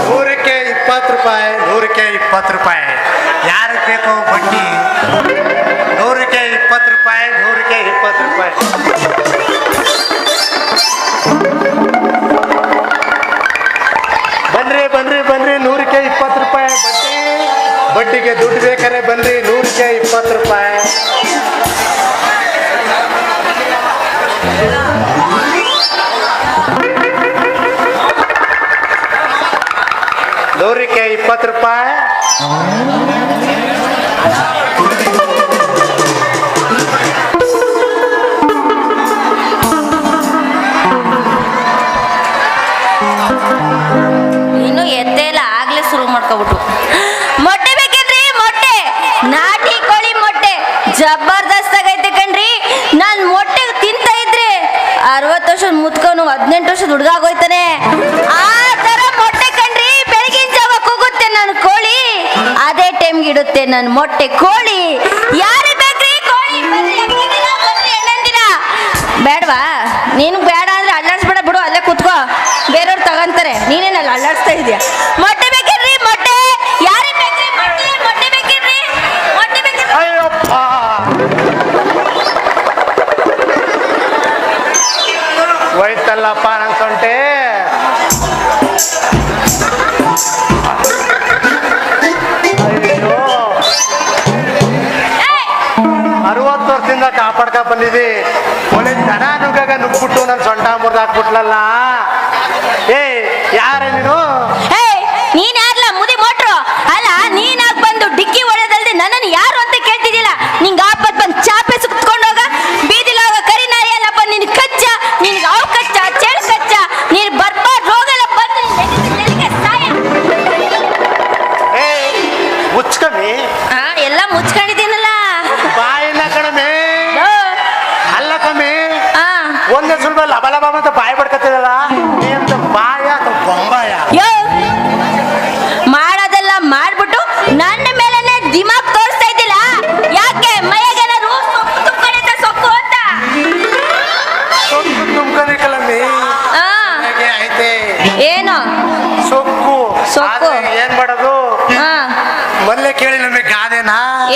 ನೂರಕ್ಕೆ ಇಪ್ಪತ್ತು ರೂಪಾಯಿ ನೂರಕ್ಕೆ ಇಪ್ಪತ್ತು ರೂಪಾಯಿ ಯಾರಿಗೆ ಬೇಕು ಬಡ್ಡಿ ನೂರಕ್ಕೆ ಇಪ್ಪತ್ತು ರೂಪಾಯಿ ನೂರಕ್ಕೆ ಇಪ್ಪತ್ತು ರೂಪಾಯಿ ಬನ್ರಿ ಬನ್ರಿ ಬನ್ರಿ ನೂರಕ್ಕೆ ಇಪ್ಪತ್ತು ರೂಪಾಯಿ ಬಡ್ಡಿ ಬಡ್ಡಿಗೆ ದುಡ್ಡು ಬೇಕಾರೆ ಬನ್ರಿ ನೂರಕ್ಕೆ ಇಪ್ಪತ್ತು ರೂಪಾಯಿ ನೂರಕ್ಕೆ ಇಪ್ಪತ್ತು ರೂಪಾಯಿ ಮೊಟ್ಟೆ ಬೇಕೇನ್ರಿ? ಮೊಟ್ಟೆ. ನಾಟಿ ಕೋಳಿ ಮೊಟ್ಟೆ. ಜಬರ್ದಸ್ತ್ ಆಗೈತೆ ಕಣ್ರಿ. ನಾನ್ ಮೊಟ್ಟೆ ತಿಂತ ಇದ್ರೆ ಅರವತ್ತು ವರ್ಷದ ಮುತ್ಕೊಂಡು ಹದಿನೆಂಟು ವರ್ಷದ ಹುಡುಗ ಆಗೋಯ್ತಾನೆ. ಆ ತರ ಮೊಟ್ಟೆ ಕಣ್ರಿ. ಬೆಳಗಿನ ಜಾವ ಕೂಗುತ್ತೆ ನಾನು ಕೋಳಿ. ಅದೇ ಟೈಮ್ಗೆ ಇಡುತ್ತೆ ನನ್ನ ಮೊಟ್ಟೆ ಕೋಳಿ. ಯಾರು ಬೇಕ್ರಿ? ಕೋಳಿ ಬೇಡವಾ ನೀನು ಬೇಡ ಅಂದ್ರೆ ಅಲ್ಲಾಡ್ಸ್ಬೇಡ ಬಿಡು. ಅಲ್ಲೇ ಕುತ್ಕೋ. ಬೇರೆಯವ್ರು ತಗೊಂತಾರೆ. ನೀನೇನಲ್ಲ ಅಲ್ಲಾಡ್ಸ್ತಾ ಇದೀಯ? ಮೊಟ್ಟೆ ಬಂದಿದ್ದಿ. ಒಳ್ಳೆ ದನ ನುಗ್ಗಾಗ ನುಗ್ಬಿಟ್ಟು ನನ್ನ ಸೊಂಟ ಮುರಿದು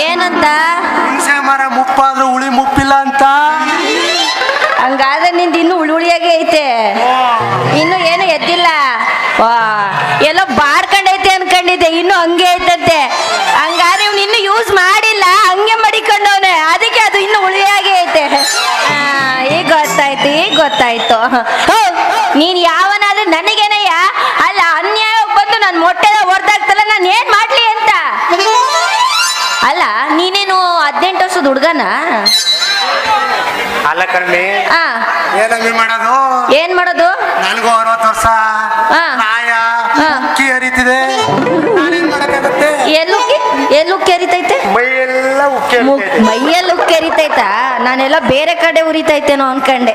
ಏನಂತ? ಹುಣಸೆ ಮರ ಮುಪ್ಪಾದ್ರೂ ಉಳಿ ಮುಪ್ಪಿಲ್ಲ ಅಂತ. ಹಂಗಾದ್ರೆ ನಿಂದು ಇನ್ನು ಉಳಿ ಉಳಿಯಾಗೆ ಐತೆ. ಇನ್ನು ಏನು ಎದ್ದಿಲ್ಲ. ಎಲ್ಲೋ ಬಾಡ್ಕೊಂಡೈತೆ ಅನ್ಕೊಂಡಿದ್ದೆ ಇನ್ನು ಹಂಗೆ ಐತಂತೆ. ಹಂಗಾದ್ರೆ ಇವ್ನು ಇನ್ನು ಯೂಸ್ ಮಾಡಿಲ್ಲ ಹಂಗೆ ಮಡಿಕೊಂಡವನೆ. ಅದಕ್ಕೆ ಅದು ಇನ್ನು ಉಳಿಯಾಗೆ ಐತೆ. ಈಗ ಗೊತ್ತಾಯ್ತು ಈಗ ಗೊತ್ತಾಯ್ತು. ನೀನ್ ಯಾವನಾದ್ರೂ ಹುಡ್ಗನ? ಅಲ್ಲ ಏನಮ್ಮಿ ಮಾಡೋದು? ಏನ್ ಮಾಡೋದು? ನನಗೂ ಅರವತ್ತು ವರ್ಷ. ಹಾ. ಪ್ರಾಯ ಹಾ. ಉಕ್ಕಿ ಹರಿತಿದೆ. ನಾನೇನ್ ಮಾಡಕ್ಕಾಗತ್ತೆ? ಎಲ್ಲೂ ಎಲ್ಲೂ ಕೆರಿತೈತೆ ಮೈಯೆಲ್ಲ ಉಕ್ಕಿ ಮು- ಹರಿತೈತೆ. ಮೈಯಲ್ಲೂ ಕೆರಿತೈತಾ ನಾನೆಲ್ಲ ಬೇರೆ ಕಡೆ ಉರಿತೈತೇನೋ ಅನ್ಕಂಡೆ.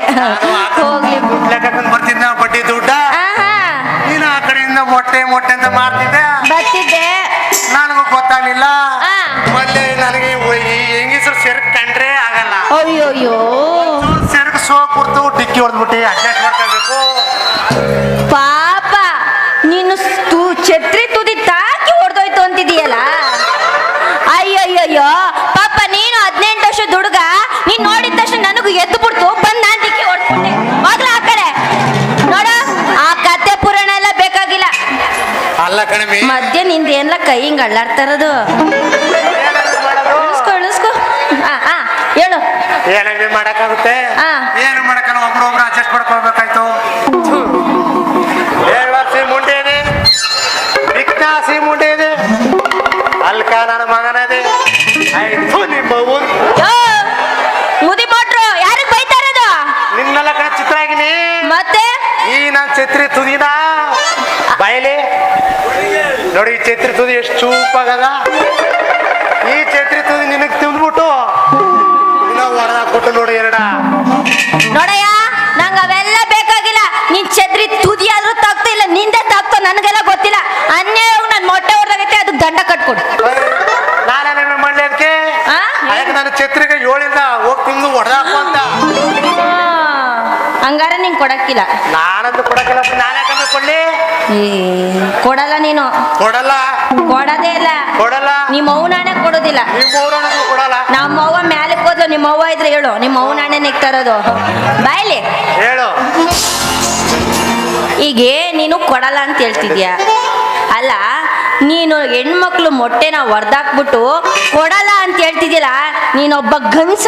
ಹೋಗ್ಲಿ. ದುಡ್ಡು ಬಡ್ಡಿ ದುಡ್ಡ? ಆಹಾ. ನೀನು ಆ ಕಡೆಯಿಂದ ಮೊಟ್ಟೆ ಮೊಟ್ಟೆ ಅಂತ ಮಾಡ್ತಿದ್ದೆ ಬರ್ತಿದ್ದೆ. ಅಯ್ಯೋಯ್ಯೋ ಸೆರಕ್ ಸೋ ಕುರ್ತು ಡಿಕ್ಕಿ ಹೊಡೆದ್ಬಿಟ್ಟು ಅಡ್ಜಸ್ಟ್ ಮಾಡ್ಕೋಬೇಕು ಪಾಪ ನೀನು ತು ಛತ್ರಿ ತುದಿ ತಾಕಿ ಹೊಡೆದೋಯ್ತು ಅಂತಿದೀಯಲ್ಲ ಅಯ್ಯಯ್ಯಯ್ಯೋ ಪಾಪ ನೀನು ಹದಿನೆಂಟು ವರ್ಷ ದುಡುಗ ನೀನ್ ನೋಡಿದ ತಕ್ಷಣ ನನಗೂ ಎದ್ದು ಬಿಡ್ತು ಬಂದ್ ನಾನ್ ಡಿಕ್ಕಿ ಹೊಡ್ಕೊಂಡೆ. ಮೊದಲು ಆ ಕಡೆ. ನೋಡ ಆ ಕತೆ ಪುರಾಣ ಎಲ್ಲ ಬೇಕಾಗಿಲ್ಲ. ಅಲ್ಲ ಕಣಮಿ ಮಧ್ಯ ನಿಂದ ಏನ್ಲ ಕೈ ಹಿಂಗ್ ಅಳ್ಳಾಡ್ತಾ ಇರೋದು ಏನಾದ್ರು ಮಾಡೋದು ಇಳಿಸ್ಕೊ ಇಳಿಸ್ಕೊ ಆ ಆ ಏನಾದ್ರು ಮಾಡಕ್ಕಾಗುತ್ತೆ. ಏನು ಮಾಡಕ್ಕ ಒಬ್ರು ಒಬ್ರು ಅಡ್ಜಸ್ಟ್ ಮಾಡ್ಕೊಳ್ಬೇಕಾಯ್ತು. ಏಳ್ವಾಸಿ ಮುಂಡೆ ಇದೆ. ವಿಜ್ಞಾಸಿ ಮುಂಡೆ ಇದೆ. ಅಲ್ಕ ನನ್ನ ಮಗನದೆ ಆಯ್ತು ನಿಮ್ಮ ಮುದಿ ಮೋಟ್ರು ಯಾರಿಗ್ ಬೈತಾ ಇರೋದು? ನಿನ್ನೆಲ್ಲ ಕಣ ಚಿತ್ರ ಆಗಿನಿ. ಮತ್ತೆ? ಈ ನಾನ್ ಛತ್ರಿ ತುದಿನ? ಬಯಲಿ ನೋಡಿ ಈ ಛತ್ರಿ ತುದಿ ಎಷ್ಟು ಚೂಪಾಗದ ಈ ಛತ್ರಿ ತುದಿ ನಿನಗ್ ಕೊಟ್ಟು ನೋಡಿ ಎರಡ. ನೋಡಯ್ಯ, ನಂಗ ಅವೆಲ್ಲ ಬೇಕಾಗಿಲ್ಲ. ನೀನ್ ಚದ್ರಿ ತುದಿ ಆದ್ರೂ ತಾಗ್ತಾ ಇಲ್ಲ, ನಿಂದೆ ತಗ್ತು ನನಗೆಲ್ಲ ಹಂಗಾರ ನಿಂಗೆ ಕೊಡಕ್ಕಿಲ್ಲ? ನಾನಂತೂ ಕೊಡಕ್ಕಿಲ್ಲ ನಾನೇ ಕಮ್ಮಿ ಕೊಡ್ಲಿ? ಏ, ಕೊಡಲ್ಲ ನೀನು. ಕೊಡಲ್ಲ. ಕೊಡದೇ ಇಲ್ಲ. ಕೊಡಲ್ಲ. ನಿಮ್ಮ ಅವ್ವನಾಣೆ ಕೊಡೋದಿಲ್ಲ. ನಿಮ್ಮ ಊರೊಳಗೂ ಕೊಡಲ್ಲ. ನಮ್ಮ ಅವ್ವ ಮ್ಯಾಲಕ್ಕೆ ಹೋದ್ಲು ನಿಮ್ಮ ಅವ್ವ ಇದ್ರೆ ಹೇಳು. ನಿಮ್ಮ ನಾಣೆ ನಿಗ್ತಾ ತರೋದು. ಬಾಯ್ಲಿ. ಹೇಳು. ಈಗ ನೀನು ಕೊಡಲ್ಲ ಅಂತ ಹೇಳ್ತಿದ್ಯಾ? ಅಲ್ಲ ನೀನು ಹೆಣ್ಮಕ್ಳು ಮೊಟ್ಟೆನ ಹೊರ್ದಾಕ್ಬಿಟ್ಟು ಕೊಡಲ್ಲ ಅಂತ ಹೇಳ್ತಿದ್ದೀರಾ ನೀನೊಬ್ಬ ಗಂಸ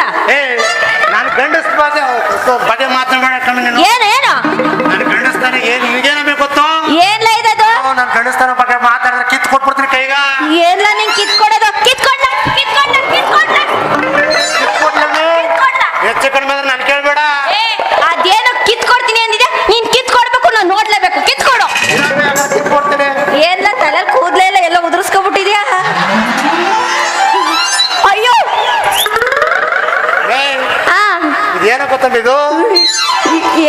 ನಾನು ಗಂಡಸ್ ಬಗ್ಗೆ ಬಗ್ಗೆ ಮಾತನಾಡಕ್ಕ ನೀನು ಏನು ಏನು? ನಾನು ಗಂಡಸ್ತಾನೆ ಏನ್ ನಿನಗೇನಬೇಕು ಗೊತ್ತು? ಏನ್ಲ ಇದದು? ನಾನು ಗಂಡಸ್ತಾನ ಬಗ್ಗೆ ಮಾತಾಡಿದ್ರೆ ಕಿತ್ ಕೊಟ್ಬಿಡ್ತೀನಿ ಕೈಗ. ಏನ್ಲ ಇದು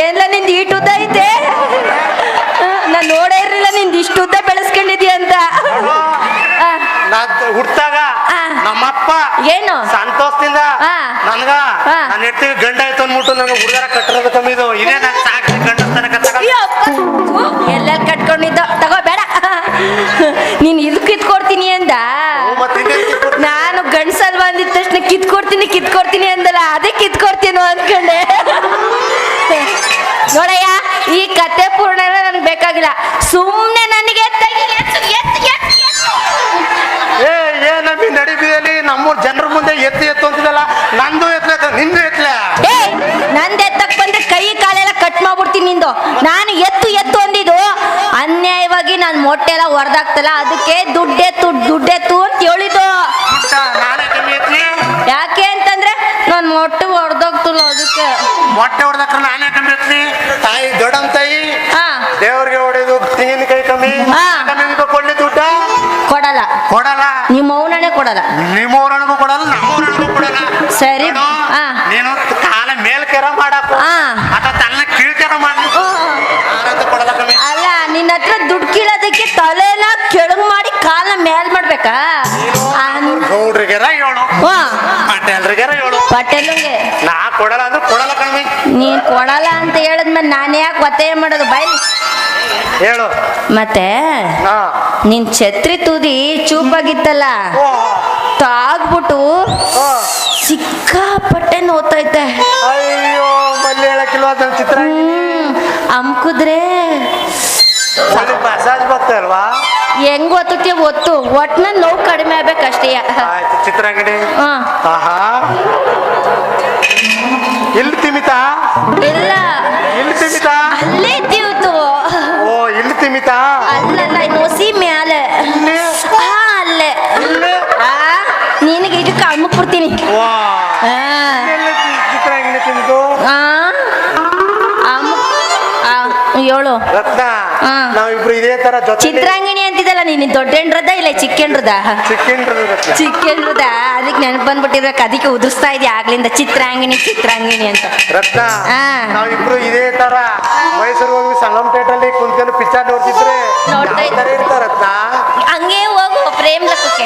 ಏನ್ಲ ನಿಂದ ಈಟು ಉದ್ದ ಐತೆ? ನಾನು ನೋಡೇ ಇರಲಿಲ್ಲ ನಿಂದ ಇಷ್ಟು ಉದ್ದ ಬೆಳೆಸ್ಕೊಂಡಿದ್ಯ ಅಂತ. ನಾ ಹುಟ್ಟಾಗ. ನಮ್ಮಪ್ಪ ಏನು? ಸಂತೋಷದಿಂದ. ನನ್ಗ. ನನ್ನ ಹೆಟ್ಟಿಗೆ ಗಂಡ ಆಯ್ತು ಅಂದ್ಬಿಟ್ಟು ನನಗೆ ಹುಡುಗರ ಕಟ್ಟಿರೋದು ಕಮ್ಮಿ ಇದು ಇದೇ ನಾನು ಸಾಕು ಗಂಡಸ್ತಾನ ಎಲ್ಲೆಲ್ಲಿ ಕಟ್ಕೊಂಡಿದ್ದ? ತಗೋ ಬೇಡ. ನೀನ್ ಇದಕ್ಕೆ ಇದ್ಕೊಡ್ತೀನಿ ಅಂದ. ಮತ್ತೆ ಬಂದಿದ ತಕ್ಷಣ ಕಿತ್ಕೊಡ್ತೀನಿ ಕಿತ್ಕೊಡ್ತೀನಿ ಅಂದಲ್ಲ ಅದೇ ಕಿತ್ಕೊಡ್ತೀನೋ ಅನ್ಕೊಂಡೆ. ನೋಡಯ್ಯ ಈ ಕತೆ ಪೂರ್ಣ ನನಗೆ ಬೇಕಾಗಿಲ್ಲ. ಸುಮ್ಮನೆ ನನಗೆ. ಏ ಏನಮ್ಮಿ ನಡಿಬಿಯಲ್ಲಿ ನಮ್ಮೂರ್ ಜನರ ಮುಂದೆ ಎತ್ತು ಎತ್ತು ಅಂತಿದಲ್ಲ ನಂದು ಎತ್ತಲ ನಿಂದು ಎತ್ತಲ ಏ ನಂದ್ ಎತ್ತಕ್ ಬಂದ್ರೆ ಕೈ ಕಾಲೆಲ್ಲ ಕಟ್ ಮಾಡ್ಬಿಡ್ತೀನಿ ನಿಂದು. ನಾನು ಎತ್ತು ಅನ್ಯಾಯವಾಗಿ ನಾನು ಮೊಟ್ಟೆ ಎಲ್ಲ ಹೊರದಾಗ್ತಲ್ಲ ಅದಕ್ಕೆ ದುಡ್ಡೆ ದುಡ್ಡೆತ್ತು ಅಂತ ಹೇಳಿದ್ದು. ನಾನೇ ಕಮ್ಮಿ ಎತ್ತಲಿ ಯಾಕೆ ಅಂತಂದ್ರೆ ನಾನು ಮೊಟ್ಟೆ ಹೊಡೆದೋಗ್ತಲ್ಲ ಅದಕ್ಕೆ. ಮೊಟ್ಟೆ ಹೊಡೆದಕ್ರ ನಾನೇ ಕಮ್ಮಿ ತಾಯಿ ದೊಡ್ಡಮ್ ತಾಯಿ ಹಾ. ದೇವ್ರಿಗೆ ಹೊಡೆದು ತೆಂಗಿನಕಾಯಿ ಕಮ್ಮಿ ಹಾ. ನಿಮ್ಗೆ ಕೊಡ್ಲಿ ದುಡ್ಡ? ಕೊಡಲ್ಲ. ಕೊಡಲ್ಲ? ನಿಮ್ಮ ಮೌನನೇ ಕೊಡಲ್ಲ. ನಿಮ್ಮೂರನಿಗೂ ಕೊಡಲ್ಲ ನಮ್ಮೂರನಿಗೂ ಕೊಡಲ್ಲ. ಸರಿ. ನೋಡು, ಹಾ. ನೀನು ಕಾಲ ಮೇಲ್ಕೆರ ಮಾಡಾಕು ಹಾ. ಅಥವಾ ತನ್ನ ಕೀಳ್ಕೆರ ಮಾಡಿ ಯಾರಂತ ಕೊಡಲ್ಲ ಕಮ್ಮಿ ಅಲ್ಲ ನಿನ್ನ ಹತ್ರ ದುಡ್ಡು ಕೀಳೋದಕ್ಕೆ ತಲೆನ ಕೆಳಗ್ ಮಾಡಿ ಕಾಲ ಮೇಲ್ ಮಾಡ್ಬೇಕಾ ಆ, ಗೌಡ್ರಿಗೆರ ಹೇಳು ವಾ, ಪಟೇಲ್ರಿಗೆರ ಹೇಳು ಪಟೇಲಂಗೆ ನಾ ಕೊಡಲ್ಲ ಅಂದ್ರೆ ಕೊಡಲ್ಲ ಕಮ್ಮಿ ನೀನ್ ಕೊಡಲ್ಲ ಅಂತ ಹೇಳಿದ್ಮೇಲೆ ನಾನು ಯಾಕೆ ಒತ್ತಾಯ ಮಾಡೋದು ಬೈಲಿ ಹೇಳು ಮತ್ತೆ ನಿನ್ ಛತ್ರಿ ತುದಿ ಚೂಪಾಗಿತ್ತಲ್ಲ ತಾಗ್ಬಿಟ್ಟು. ಸಿಕ್ಕಾಪಟ್ಟೆ ನೋತೈತೆ ಅಯ್ಯೋ ಮಲ್ಲಿ ಹೇಳಕ್ಕಿಲ್ವ ಅದನ್ನ ಚಿತ್ರ ಹ್ಮ್ ಅಮ್ಕುದ್ರೆ ಮಸಾಜ್ ಹೆಂಗ್ ಒತ್ತುತ್ತೀಯ ಒತ್ತು ಒಟ್ನ ನೋವು ಕಡಿಮೆ ಆಗ್ಬೇಕಷ್ಟೇ. ಆಯ್ತು ಚಿತ್ರಾಂಗಡಿ. ಹಾ. ಆಹಾ. ಎಲ್ಲಿ ತಿಮಿತ? ಇಲ್ಲ. ಇಲ್ಲಿ ತಿಮಿತ? ಅಲ್ಲೇ ತಿವ್ತು ಓ ಇಲ್ಲಿ ತಿಮಿತ? ಅಲ್ಲಲ್ಲ ನೋಸಿ ಮ್ಯಾಲೆ. ಹಾ ಅಲ್ಲೇ. ಇಲ್ಲಿ? ನಿನಗೆ ಇದಕ್ಕೆ ಅಮ್ಮಕ್ ಬಿಡ್ತೀನಿ ವಾ. ಚಿತ್ರಾಂಗಡಿ ತಿಂದು? ಅಮ್ಮ ರತ್ನ. ತರ ಜೊತೆ ಚಿತ್ರಾಂಗಿಣಿ ಅಂತಿದ್ದಲ್ಲ ನೀನು ದೊಡ್ಡ ಹೆಂಡ್ರದ ಇಲ್ಲ ಚಿಕ್ಕ ಹೆಂಡ್ರದ ಚಿಕ್ಕೇನ್ರಿ ರತ್ನ ಚಿಕ್ಕ ಹೆಂಡ್ರದ ಅದಕ್ಕೆ ನೆನಪು ಬಂದ್ಬಿಟ್ಟಿರ್ಬೇಕು ಅದಕ್ಕೆ ಉದುರಿಸ್ತಾ ಇದೆಯಾ ಆಗ್ಲಿಂದ ಚಿತ್ರಾಂಗಿಣಿ ಚಿತ್ರಾಂಗಿಣಿ ಅಂತ. ರತ್ನ. ನಾವಿಬ್ರು ಇದೇ ತರ ಮೈಸೂರು ಹೋಗಿ ಸಂಗಮ್ ಥಿಯೇಟರ್ ಕುಂತ್ಕೊಂಡು ಪಿಕ್ಚರ್ ನೋಡ್ತಿದ್ರೆ ರತ್ನ? ಹಂಗೆ ಹೋಗು ಪ್ರೇಮ್ ಲಕ್ಕಕ್ಕೆ.